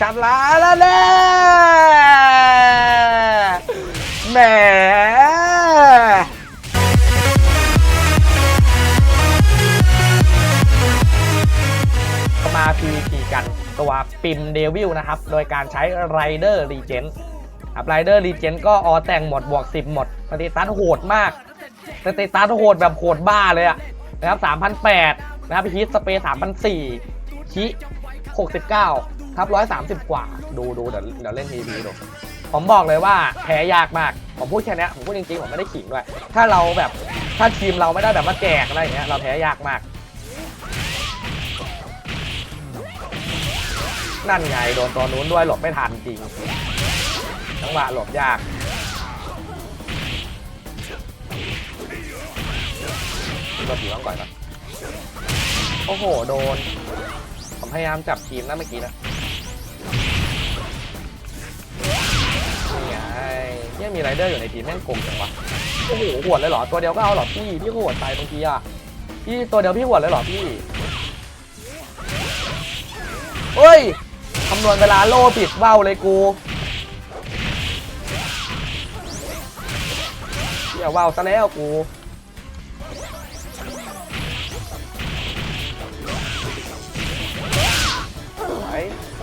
ชำระแล้วแน่แหมมา PVP กันตัวปิมเดวิลนะครับ โดยการใช้ไรเดอร์รีเจนครับไรเดอร์รีเจนก็ออแต่งหมดบวก 10 หมดสเตตัสโหดมากสเตตัสโหดแบบโหดบ้าเลยอะนะครับ3,008นะครับฮีทสเปรย์3,004คิ 69ครับ130 กว่า ดูดูเดี๋ยวเดี๋ยวเล่น PVP ดู ผมบอกเลยว่าแพ้ยากมาก ผมพูดแค่นี้ผมพูดจริงๆ ผมไม่ได้ขิงด้วย ถ้าเราแบบถ้าทีมเราไม่ได้แบบมาแจกอะไรอย่างเงี้ยเราแพ้ยากมาก นั่นไงโดนตัวนู้นด้วยหลบไม่ทันจริงจังหวะหลบยากหลบอยู่ข้างก่อนนะโอ้โห โดน พยายามจับทีมนะเมื่อกี้นะนี่ไงเนี่ยมีไรเดอร์อยู่ในทีมแม่งโกงจังวะโอ้โหหวดเลยเหรอตัวเดียวก็เอาเหรอพี่พี่ก็หวดไปบางทีอะพี่ตัวเดียวพี่หวดเลยเหรอพี่เฮ้ยคำนวณเวลาโล่ผิดเบ้าเลยกูอย่าว่าวซะแล้วกู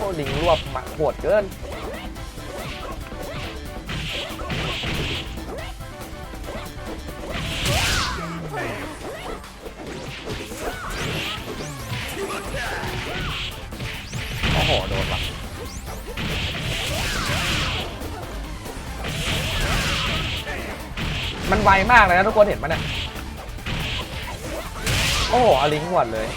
อ้โอ้ลิงรวบมาโหดเกินโอ้โห โดนว่ะมันไวมากเลยนะทุกคนเห็นปะเนี่ย โอ้โหอลิงหวดเลย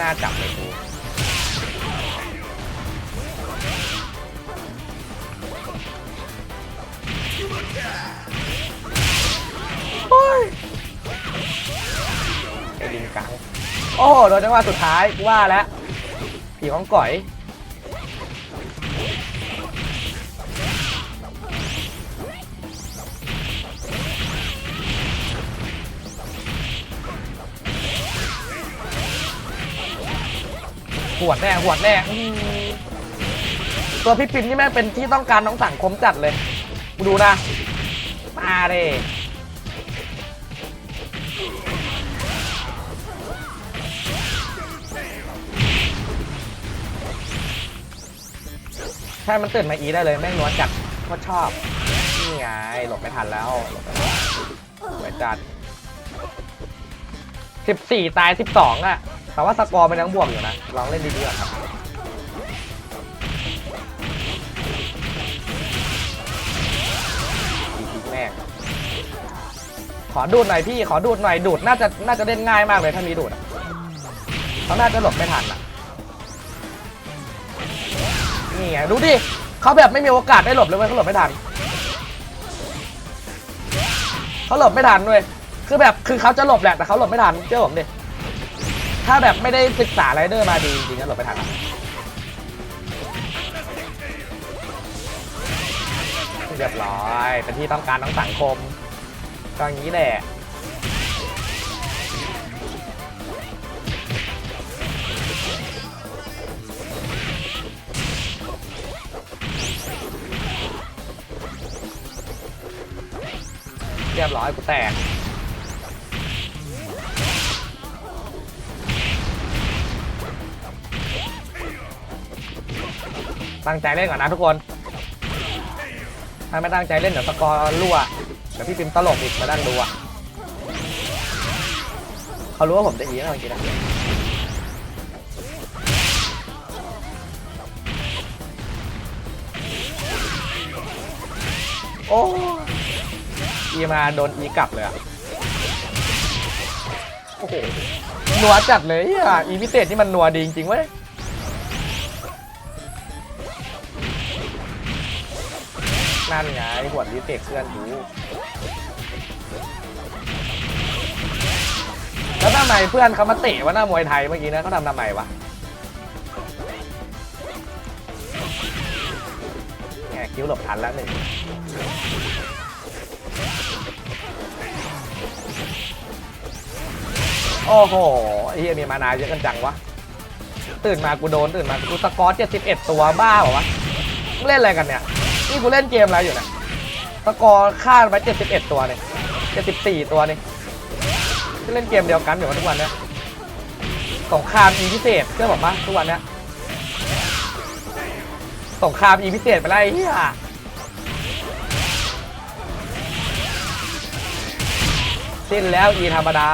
หน่าจับเลยกูโอ้ยไอ้ลิงกัง โอ้โหโดนจังหวะสุดท้ายกูว่าแล้วผีของก่อย หวดแน่หวดแน่อื้อหือตัวพี่ปิ่นนี่แม่งเป็นที่ต้องการของสังคมจัดเลยกูดูนะมาเด้ใช่มันตื่นมาอีได้เลย แม่งนวลจัดก็ชอบ นี่ไง หลบไม่ทันแล้วหลบไม่ทันสวยจัดสิบสี่ตายสิบสองอะ แต่ว่าสกอร์มันยังบวกอยู่นะ ลองเล่นดีๆก่อนครับอีแม่ขอดูดหน่อยพี่ ขอดูดหน่อย ดูดน่าจะน่าจะเล่นง่ายมากเลยถ้ามีดูดเขาน่าจะหลบไม่ทันอะ นี่ไงดูดิเขาแบบไม่มีโอกาสได้หลบเลยเว้ยเขาหลบไม่ทันเขาหลบไม่ทันเว้ยคือแบบคือเขาจะหลบแหละแต่เขาหลบไม่ทันเชื่อผมดิ ถ้าแบบไม่ได้ศึกษาไรเดอร์มาดีจริงๆก็หลบไม่ทันเรียบร้อย เป็นที่ต้องการของสังคมก็อย่างนี้แหละเรียบร้อยกูแตก ตั้งใจเล่นก่อนนะทุกคน ถ้าไม่ตั้งใจเล่นเดี๋ยวสกอร์รั่ว เดี๋ยวพี่ปิมตลกอีกมานั่งดูอะเขารู้ว่าผมจะอีนะเมื่อกี้นะโอ้อีมาโดนอีกลับเลยอะ โอ้โหนัวจัดเลยอะ อีพิเศษนี่มันนัวดีจริงๆเว้ย นั่นไงหวดรีเทคเพื่อนดูแล้วทำไมเพื่อนเขามาเตะวะหน้ามวยไทยเมื่อกี้นะเขาทำทำไมวะแหมคิ้วหลบทันแล้วหนึ่งโอ้โหไอ้เฮียมีมานาเยอะกันจังวะ ตื่นมากูโดน ตื่นมากูสกอร์71ตัวบ้าเหรอวะเล่นอะไรกันเนี่ย นี่กูเล่นเกมอะไรอยู่เนี่ยสกอร์ฆ่าไป71 ตัวเนี่ย74 ตัวเนี่ยจะเล่นเกมเดียวกันอยู่ทุกวันเนี่ยสงครามอีพิเศษเชื่อผมปะทุกวันเนี้ยสงครามอีพิเศษไปแล้วไอ้เหี้ยสิ้นแล้วอีธรรมดา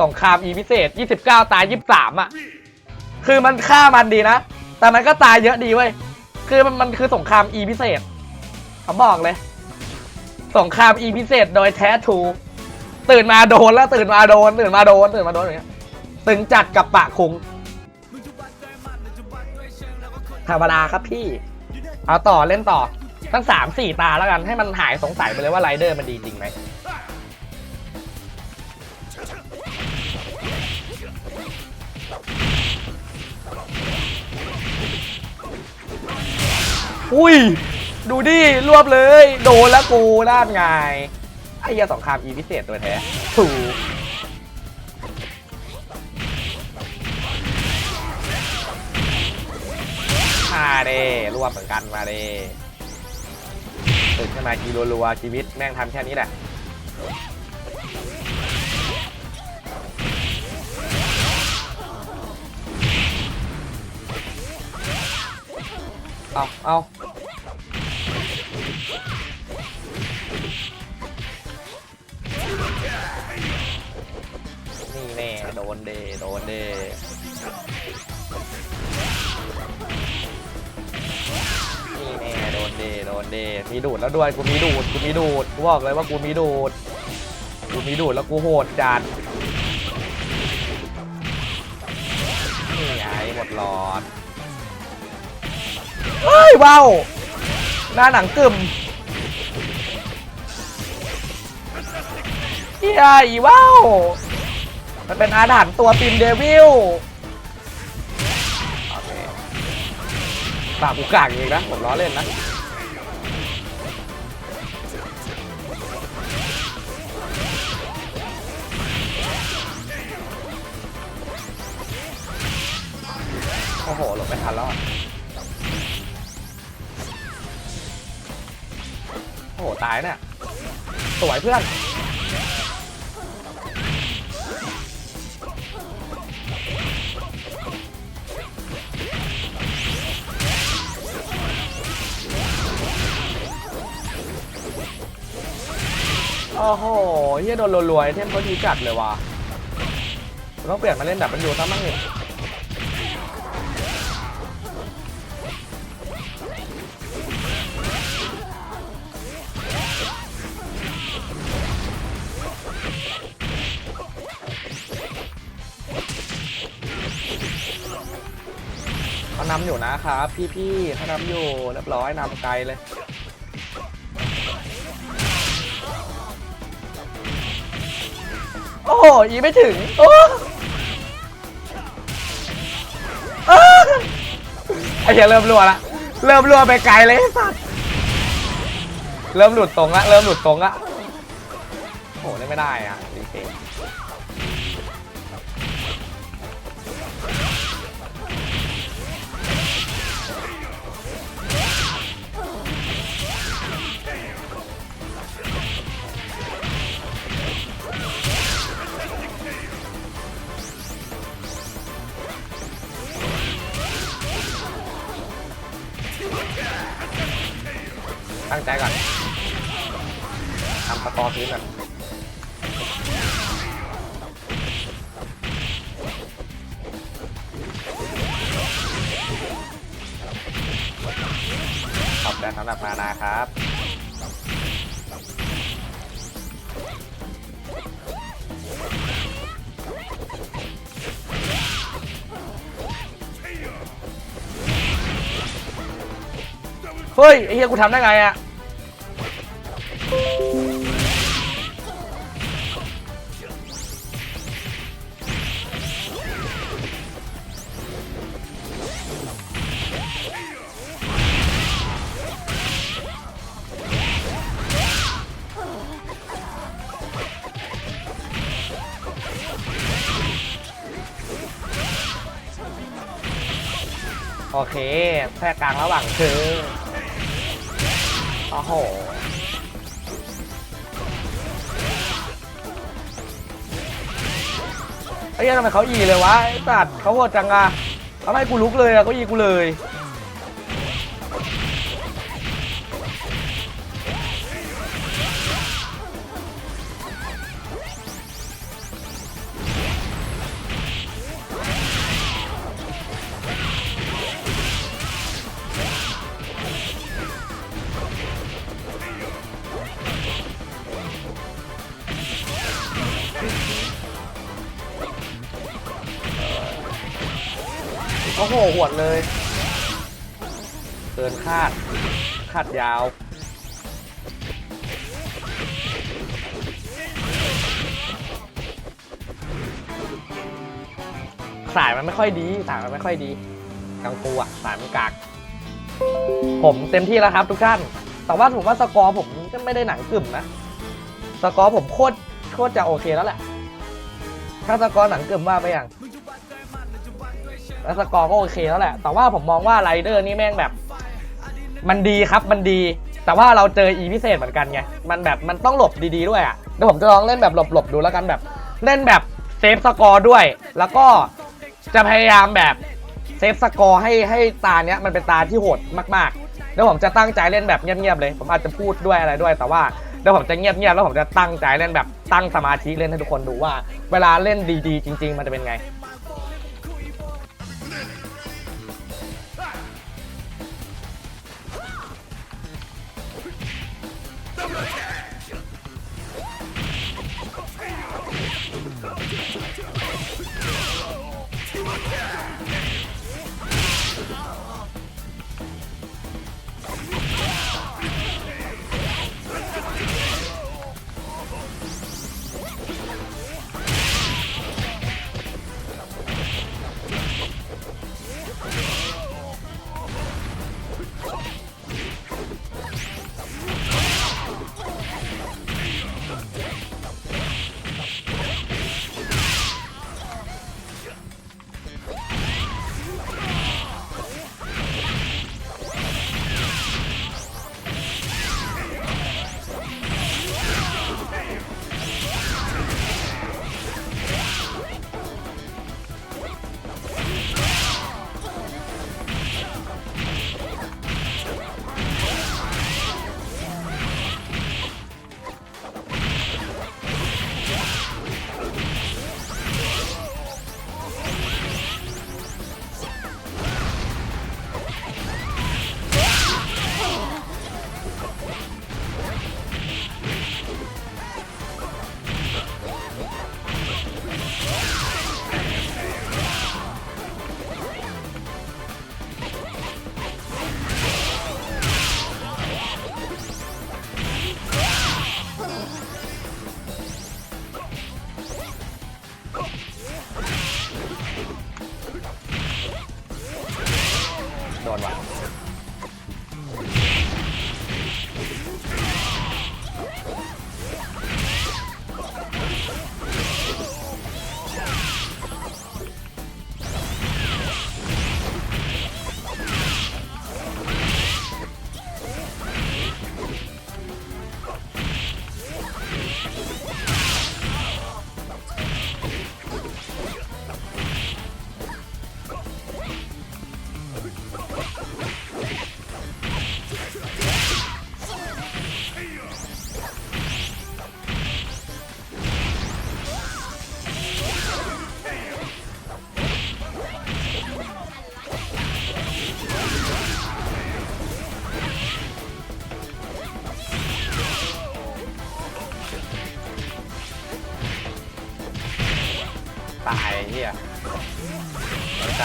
สงครามอีพิเศษ 29 ตาย 23 อะ คือมันฆ่ามันดีนะ แต่มันก็ตายเยอะดีเว้ย คือมันมันคือสงครามอีพิเศษผมบอกเลย สงครามอีพิเศษโดยแท้ทู ตื่นมาโดนแล้วตื่นมาโดน ตื่นมาโดน ตื่นมาโดนอย่างเงี้ย ตึงจัดกับปะคุง ธรรมดาครับพี่ เอาต่อเล่นต่อทั้งสามสี่ตาแล้วกันให้มันหายสงสัยไปเลยว่าไรเดอร์มันดีจริงไหม อุ้ย ดูดิรวบเลย โดนแล้วกูด้านไงไอ้เหี้ยสงครามอีพิเศษตัวแท้ถูกมาเด้รวบเหมือนกันมาเด้ตื่นขึ้นมากีรัวๆชีวิตแม่งทำแค่นี้แหละเอาเอา นี่แน่โดนเดโดนเดนี่แน่โดนเดโดนเดมีดูดแล้วด้วยกูมีดูดกูมีดูดกูบอกเลยว่ากูมีดูดกูมีดูดแล้วกูโหดจัดนี่ไงหมดหลอดเฮ้ยว้าว หน้าหนังกึ่มเฮียอีว้าวมันเป็นอาถรรพ์ตัวปิมเดวิลโอเคปากกูกากอีกนะผมล้อเล่นนะโอ้โหหลบไม่ทันแล้ว โอ้โหตายเนี่ยสวยเพื่อน โอ้โหเฮียโดนรวยๆเทมเขาดีจัดเลยว่ะ ต้องเปลี่ยนมาเล่นแบบมันอยู่ตั้งมั่งนี่เขา นำอยู่นะครับ พี่ๆเขานำอยู่เรียบร้อยนำไกลเลยโอ้โหยีไม่ถึง โอ้ไอ้เหี้ยเริ่มรัวละ เริ่มรัวไปไกลเลยสัตว์ เริ่มหลุดตรงละ เริ่มหลุดตรงละโอ้โหเล่นไม่ได้อะจริงๆ ตั้งใจก่อนทำสกอร์พื้นก่อนขอบคุณสำหรับมานาครับเฮ้ยไอ้เหี้ยกูทำได้ไงอะ โอเคแทรกกลางระหว่างคือโอ้โหไอ้เหี้ยทำไมเขาอีเลยวะไอ้สัตว์เขาโหดจังอะทำไมกูลุกเลยอะเขาอีกูเลย หหวดเลย เกินคาด คาดยาว สายมันไม่ค่อยดี สายมันไม่ค่อยดี กังปูอะสายมันกาก ผมเต็มที่แล้วครับทุกท่าน แต่ว่าผมว่าสกอร์ผมก็ไม่ได้หนังกึ่มนะ สกอร์ผมโคตรโคตรจะโอเคแล้วแหละ ถ้าสกอร์หนังกึ่มว่าไปอย่าง แล้วสกอร์ก็โอเคแล้วแหละ แต่ว่าผมมองว่าไรเดอร์นี่แม่งแบบ มันดีครับมันดี แต่ว่าเราเจออีพิเศษเหมือนกันไง มันแบบมันต้องหลบดีๆด้วยอะเดี๋ยวผมจะลองเล่นแบบหลบๆดูแล้วกันแบบ เล่นแบบเซฟสกอร์ด้วย แล้วก็จะพยายามแบบเซฟสกอร์ให้ให้ตาเนี้ยมันเป็นตาที่โหดมากๆเดี๋ยวผมจะตั้งใจเล่นแบบเงียบๆเลย ผมอาจจะพูดด้วยอะไรด้วย แต่ว่าเดี๋ยวผมจะเงียบๆแล้วผมจะตั้งใจเล่นแบบตั้งสมาธิเล่นให้ทุกคนดูว่า เวลาเล่นดีๆ จริง ๆ มันจะเป็นไง Come on! โดนว่ะ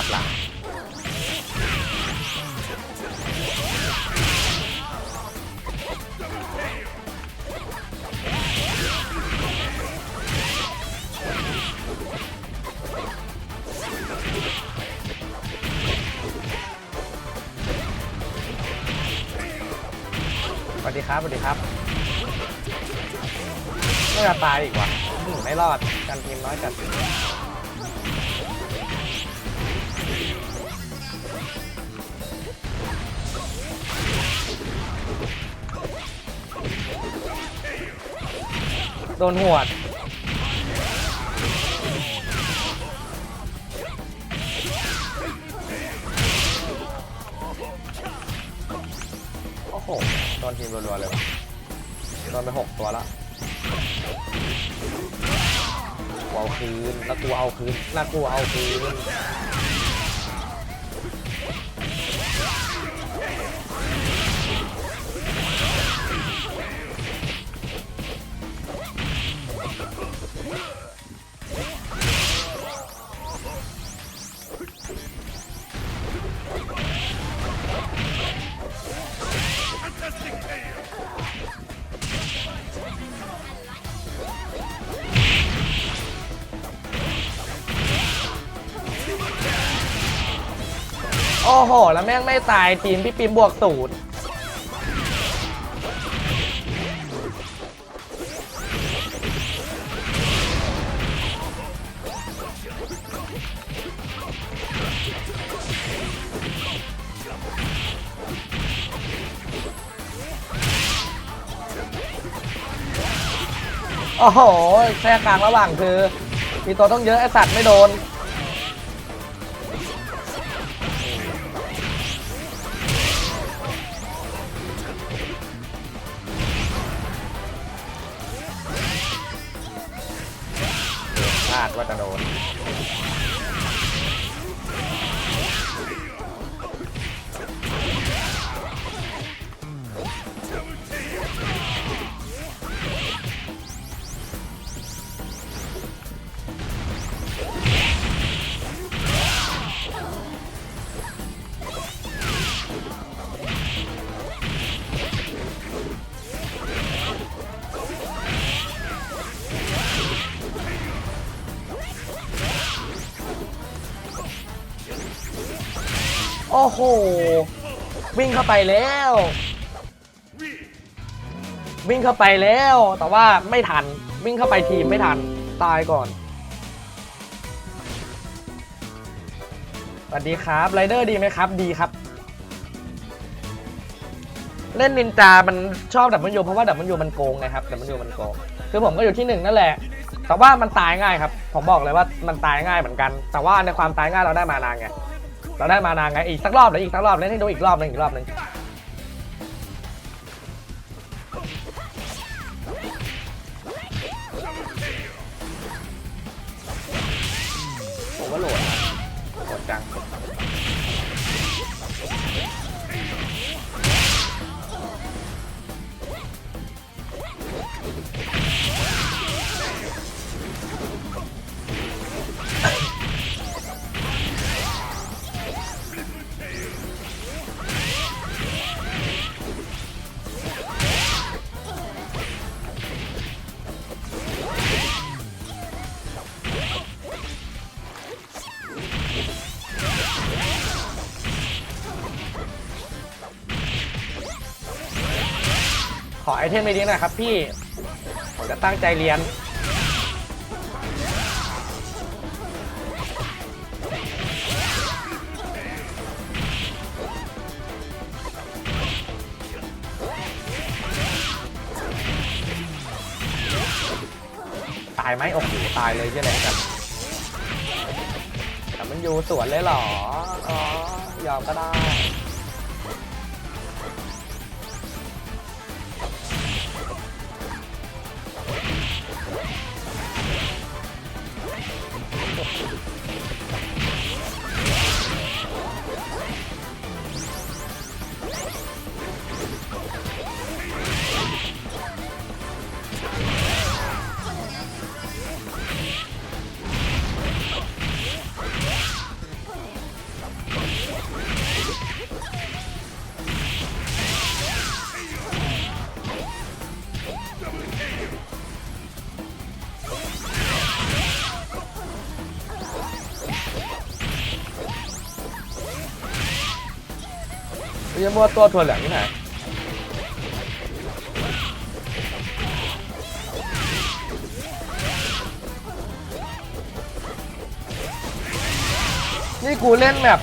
โดนจับหลังสวัสดีครับสวัสดีครับไม่จะตายอีกวะไม่รอดกันทีมน้อยจัด ดนหวด โอ้โห โดนทีมรัวๆเลยวะโดนไปหกตัวล้วกูเอาคืนแล้วกูเอาคืนแล้วกูเอาคืน โอ้โห แล้วแม่งไม่ตายทีมพี่ปิมบวกศูนย์โอ้โหแค่กลางระหว่างคือ มีตัวต้องเยอะไอสัตว์ไม่โดน โอ้โห วิ่งเข้าไปแล้ว วิ่งเข้าไปแล้ว แต่ว่าไม่ทัน วิ่งเข้าไปทีมไม่ทัน ตายก่อน สวัสดีครับไรเดอร์ดีไหมครับ ดีครับ เล่นนินจา มันชอบดับมันโยเพราะว่าดับมันโยมันโกงไงครับดับมันโยมันโกง คือผมก็อยู่ที่หนึ่งนั่นแหละ แต่ว่ามันตายง่ายครับ ผมบอกเลยว่ามันตายง่ายเหมือนกัน แต่ว่าในความตายง่ายเราได้มานานไง เราได้มานานไงอีกสักรอบเดี๋ยวอีกสักรอบเล่นให้ดูอีกรอบหนึงอีกรอบหนึง เทมดีๆหน่อยครับพี่ ผมจะตั้งใจเรียน ตายไหมโอ้โหตายเลยใช่ไหมครับแต่มันอยู่สวนเลยเหรอ อ๋อ ยอมก็ได้ จะมั่วตัวถั่วเหลงที่ไหนี่กูเล่นแบบ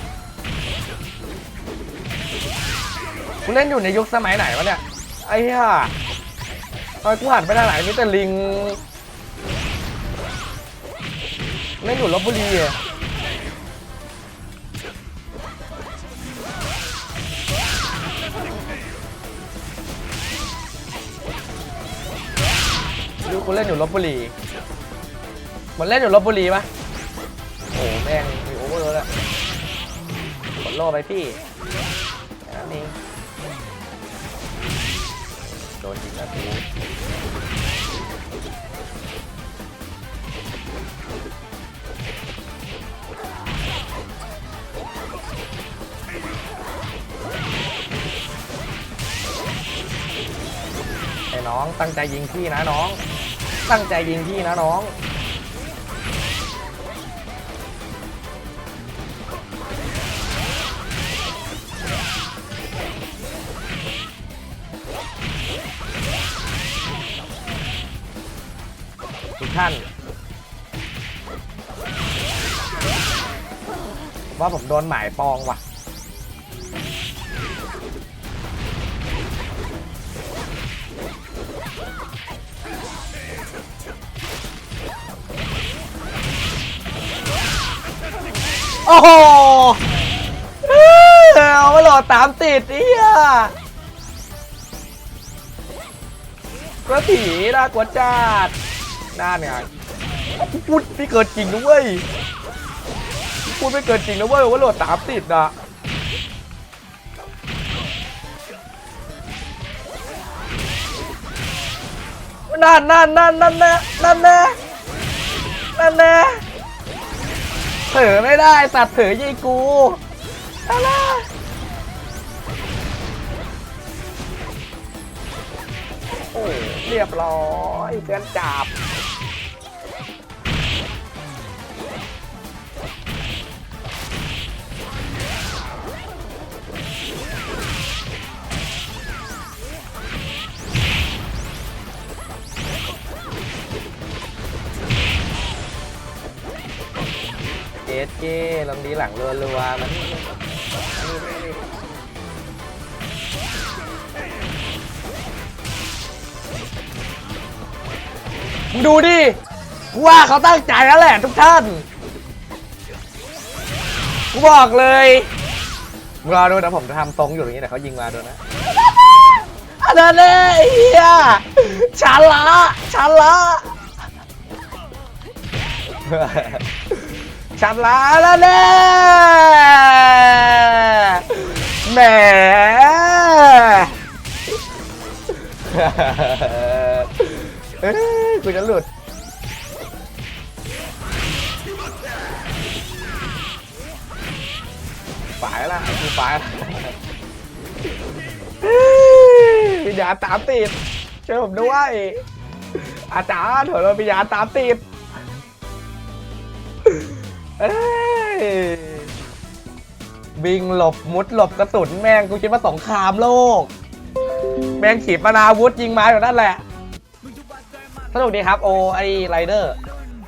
กูเล่นอยู่ในยุคสมัยไหนวะเนี่ย ไอ้ห่าไอ้กูหันไปทางไหนนี่แต่ลิง เล่นอยู่ลบบุรีอะูเล่นอยู่ลบบุรีเหมันเล่นอยู่ลบบุรีปะโอ้แม่งมีโอเวอร์แล้วกดโล่ไปพี่แค่นั้นเองโดนยิงแล้วกูไอ้น้องตั้งใจยิงพี่นะน้อง ตั้งใจยิงพี่นะน้อง ทุกท่าน ว่าผมโดนหมายปองว่ะ โอ้โหเอ้ยเอามาหลดตามติดเอียกระถีน่ากลัวจัดน่าเนี่ยพูดไม่เกินจริงนะเว้ยพูดไม่เกินจริงนะเว้ยว่าโหลดตามติดอะนั่นนั่นนั่นนั่นแน่นั่นแน่นั่นแน่ เถอไม่ได้สัตว์เถอยิงกูอะไรโอ้เรียบร้อยเพื่อนจับ เจสเก้ลำดีหลังรัวๆมันนี่นี่นี่มึงดูดิกูว่าเขาตั้งใจแล้วแหละทุกท่าน กูบอกเลยมึงรอดูนะผมจะทำทรงอยู่อย่างนี้แต่เขายิงมาดูนะอันนั้นเลยอ้เฮียชาละชาละ ฉันลาแล้วแน่แหมเอ้ยกูจะหลุดฝ่ายละกูฝ่ายละเฮ้ยวิญญาณตามติดช่วยผมด้วยอาจารย์เถอยเราวิญญาณตามติด เอ้ยบิงหลบมุดหลบกระสุนแม่งกูคิดว่าสงครามโลก แม่งขีปนาวุธยิงมาอยู่นั่นแหละ สนุกดีครับโอไอไรเดอร์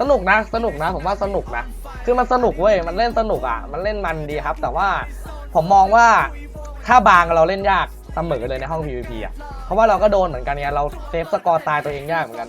สนุกนะ สนุกนะ ผมว่าสนุกนะ คือมันสนุกเว้ย มันเล่นสนุกอะ มันเล่นมันดีครับ แต่ว่าผมมองว่าถ้าบางเราเล่นยากเสมอเลยในห้อง PVP อะ เพราะว่าเราก็โดนเหมือนกันไงเราเซฟสกอร์ตายตัวเองยากเหมือนกัน